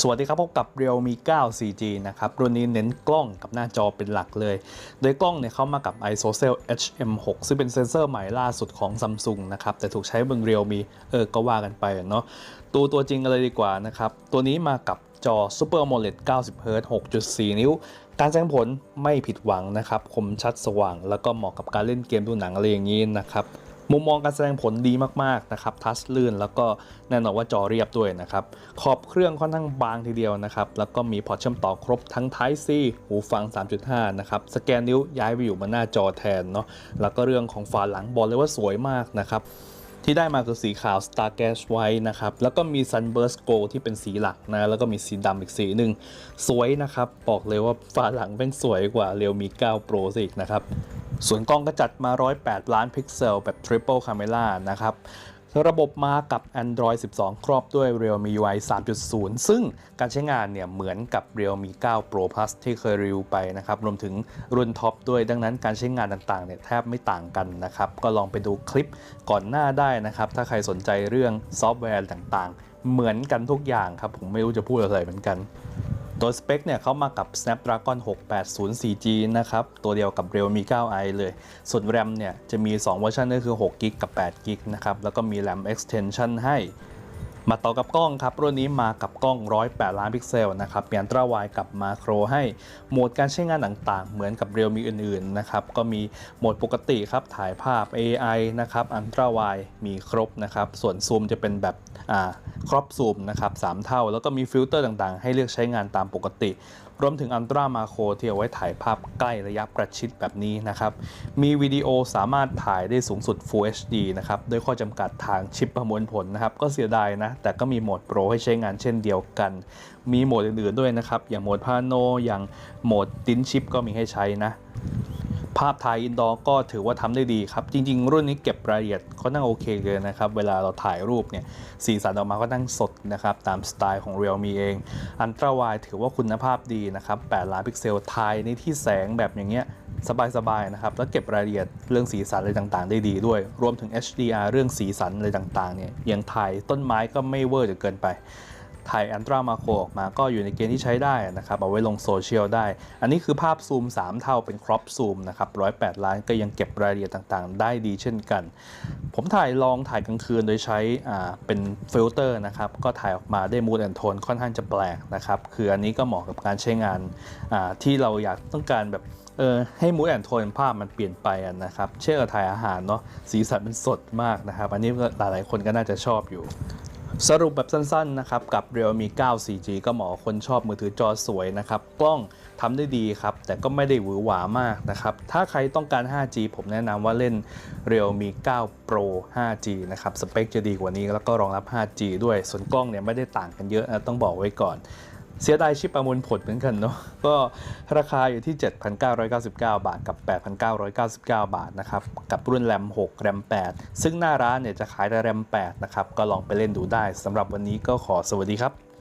สวัสดีครับพบกับ Realme 9 4G นะครับ รุ่นนี้เน้นกล้องกับหน้าจอเป็นหลักเลย โดยกล้องเนี่ยเข้ามากับ ISOCELL HM6 ซึ่งเป็นเซ็นเซอร์ใหม่ล่าสุดของ Samsung นะครับ แต่ถูกใช้บน Realme เออ ก็ว่ากันไปเนาะตัวตัวจริงกันเลยดีกว่านะครับ ตัวนี้มากับจอ Super AMOLED 90 Hz 6.4 นิ้ว การแสดงผลไม่ผิดหวังนะครับ คมชัดสว่าง แล้วก็เหมาะกับการเล่นเกมดูหนังอะไรอย่างนี้นะครับ มุมมองการแสดงผลดีมากๆนะครับทัชลื่นแล้วก็แน่นอนว่าจอเรียบด้วยนะครับขอบเครื่องค่อนข้างบางทีเดียวนะครับแล้วก็มีพอร์ตเชื่อมต่อครบทั้ง Type C หูฟัง 3.5 นะครับสแกนนิ้วย้ายไปอยู่บนหน้าจอแทนเนาะแล้วก็เรื่องของฝาหลังบอกเลยว่าสวยมากนะครับ ที่ได้มาคือสีขาว Star g a s h ไว้นะครับ แล้วก็มี Sunburst Gold ที่เป็นสีหลักนะ แล้วก็มีสีดำอีกสีหนึ่งสวยนะครับ บอกเลยว่าฝาหลังเป็นสวยกว่าเรียวมี 9 Pro ซะอีกนะครับ ส่วนกล้องก็จัดมา 108 ล้านพิกเซลแบบ Triple Camera นะครับ ระบบมากับ Android 12 ครอบด้วย Realme UI 3.0 ซึ่งการใช้งานเนี่ยเหมือนกับ Realme 9 Pro Plus ที่เคยรีวิวไปนะครับ รวมถึงรุ่นท็อปด้วย ดังนั้นการใช้งานต่างๆเนี่ยแทบไม่ต่างกันนะครับ ก็ลองไปดูคลิปก่อนหน้าได้นะครับ ถ้าใครสนใจเรื่องซอฟต์แวร์ต่างๆ เหมือนกันทุกอย่างครับ ผมไม่รู้จะพูดอะไรเหมือนกัน ตัวสเปคเนี่ยเขามากับ Snapdragon 680 4G นะครับ ตัวเดียวกับ Realme 9i เลย ส่วน RAM เนี่ยจะมี 2 เวอร์ชันก็คือ6 g b กับ8 g b นะครับ แล้วก็มี RAM extension ให้ มาต่อกับกล้องครับ รุ่นนี้มากับกล้อง 108 ล้านพิกเซลนะครับมีอันตราไวกับมาโครให้โหมดการใช้งานต่างๆ เหมือนกับเรียวมีอื่นๆนะครับก็มีโหมดปกติครับถ่ายภาพ AI นะครับอันตราไวมีครบนะครับส่วนซูมจะเป็นแบบครอบซูมนะครับ3เท่า แล้วก็มีฟิลเตอร์ต่างๆ ให้เลือกใช้งานตามปกติ รวมถึงอัลตรามาโครที่เอาไว้ถ่ายภาพใกล้ระยะประชิดแบบนี้นะครับ มีวิดีโอสามารถถ่ายได้สูงสุด Full HD นะครับด้วยข้อจำกัดทางชิปประมวลผลนะครับ ก็เสียดายนะ แต่ก็มีโหมดโปรให้ใช้งานเช่นเดียวกัน มีโหมดอื่นๆด้วยนะครับ อย่างโหมดพาโน อย่างโหมดตินชิปก็มีให้ใช้นะ ภาพถ่ายอินดอร์ก็ถือว่าทำได้ดีครับ จริง ๆ รุ่นนี้เก็บรายละเอียดเขานั่งโอเคเลยนะครับ เวลาเราถ่ายรูปเนี่ยสีสันออกมาก็นั่งสดนะครับ ตามสไตล์ของ Realme เองอันตราไวถือว่าคุณภาพดีนะครับ 8 ล้านพิกเซลถ่ายในที่แสงแบบอย่างเงี้ยสบายๆนะครับ แล้วเก็บรายละเอียดเรื่องสีสันอะไรต่างๆ ได้ดีด้วย รวมถึง HDR เรื่องสีสันอะไรต่างๆเนี่ยอย่างถ่ายต้นไม้ก็ไม่เวอร์จนเกินไป ถ่ายอันตรามาโครออกมาก็อยู่ในเกณฑ์ที่ใช้ได้นะครับ เอาไว้ลงโซเชียลได้ อันนี้คือภาพซูม 3 เท่าเป็นครอปซูมนะครับ108ล้านก็ยังเก็บรายละเอียดต่างๆ ได้ดีเช่นกัน ผมถ่ายลองถ่ายกลางคืนโดยใช้อ่าเป็นฟิลเตอร์นะครับ ก็ถ่ายออกมาได้มูดแอนโทนค่อนข้างจะแปลกนะครับ คืออันนี้ก็เหมาะกับการใช้งานอ่าที่เราอยากต้องการแบบเออให้มูดแอนโทนภาพมันเปลี่ยนไปนะครับ เช่นถ่ายอาหารเนาะสีสันมันสดมากนะครับ อันนี้หลายๆคนก็น่าจะชอบอยู่ สรุปแบบสั้นๆนะครับกับ Realme 9 4G ก็เหมาะคนชอบมือถือจอสวยนะครับ กล้องทำได้ดีครับ แต่ก็ไม่ได้หวือหวามากนะครับ ถ้าใครต้องการ 5G ผมแนะนำว่าเล่น Realme 9 Pro 5G นะครับ สเปคจะดีกว่านี้แล้วก็รองรับ 5G ด้วยส่วนกล้องเนี่ยไม่ได้ต่างกันเยอะนะต้องบอกไว้ก่อน เสียดายชิปประมวลผลเหมือนกันเนาะก็ราคาอยู่ที่ 7,999 บาทกับ 8,999 บาทนะครับกับรุ่นแรม6แรม8 ซึ่งหน้าร้านเนี่ยจะขายแต่แรม8นะครับก็ลองไปเล่นดูได้สำหรับวันนี้ก็ขอสวัสดีครับ